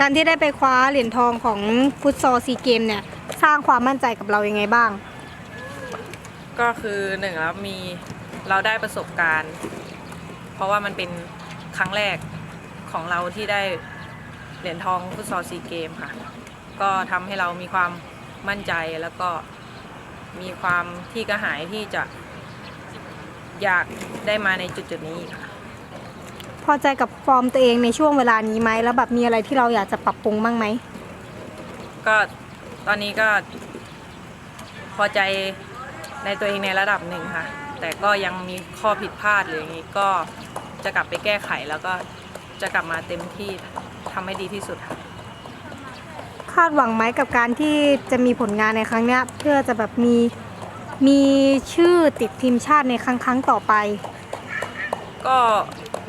การที่ได้ไปคว้าเหรียญทองของฟุตซอลซีเกมเนี่ย สร้างความมั่นใจกับเรายังไงบ้าง ก็คือหนึ่งแล้วมีเราได้ประสบการณ์ เพราะว่ามันเป็นครั้งแรกของเราที่ได้เหรียญทองฟุตซอลซีเกมค่ะ ก็ทำให้เรามีความมั่นใจแล้วก็มีความที่กระหายที่จะอยากได้มาในจุดจุดๆนี้ค่ะ อใจกับฟอร์มตัวเองในช่วงเวลานี้ไหมแล้วแบบมีอะไรที่เราอยากจะปรับปรุงบ้างไหมก็ตอนนี้ก็พอใจในตัวเองในระดับหนึ่งค่ะ แต่ก็ยังมีข้อผิดพลาดหรืออย่างนี้ก็จะกลับไปแก้ไขแล้วก็จะกลับมาเต็มที่ทำให้ดีที่สุดค่ะ คาดหวังไหมกับการที่จะมีผลงานในครั้งเนี้ยเพื่อจะแบบมีมีชื่อติดทีมชาติในครั้งครั้งต่อไป ก็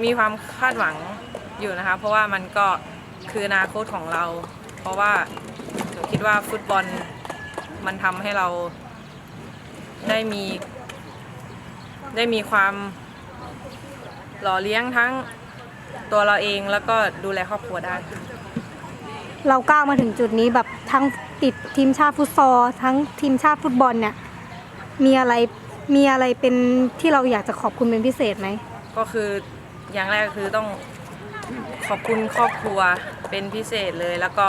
มีความคาดหวังอยู่นะคะ เพราะว่ามันก็คืออนาคตของเรา เพราะว่าหนูคิดว่าฟุตบอลมันทำให้เราได้มี ได้มีความหล่อเลี้ยงทั้งตัวเราเองแล้วก็ดูแลครอบครัวได้ เราก้าวมาถึงจุดนี้แบบทั้งติดทีมชาติฟุตซอลทั้งทีมชาติฟุตบอลเนี่ยมีอะไรมีอะไรเป็นที่เราอยากจะขอบคุณเป็นพิเศษไหม ก็คืออย่างแรกคือต้องขอบคุณครอบครัวเป็นพิเศษเลยแล้วก็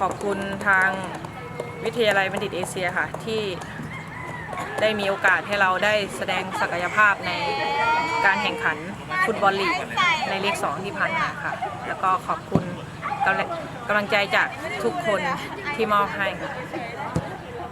ขอบคุณทางวิทยาลัยบัณฑิตเอเชียค่ะ ที่ได้มีโอกาสให้เราได้แสดงศักยภาพในการแข่งขันฟุตบอลลีกในเลขสองที่ผ่านมาค่ะ แล้วก็ขอบคุณกำลังกำลังใจจากทุกคนที่มอบให้ค่ะ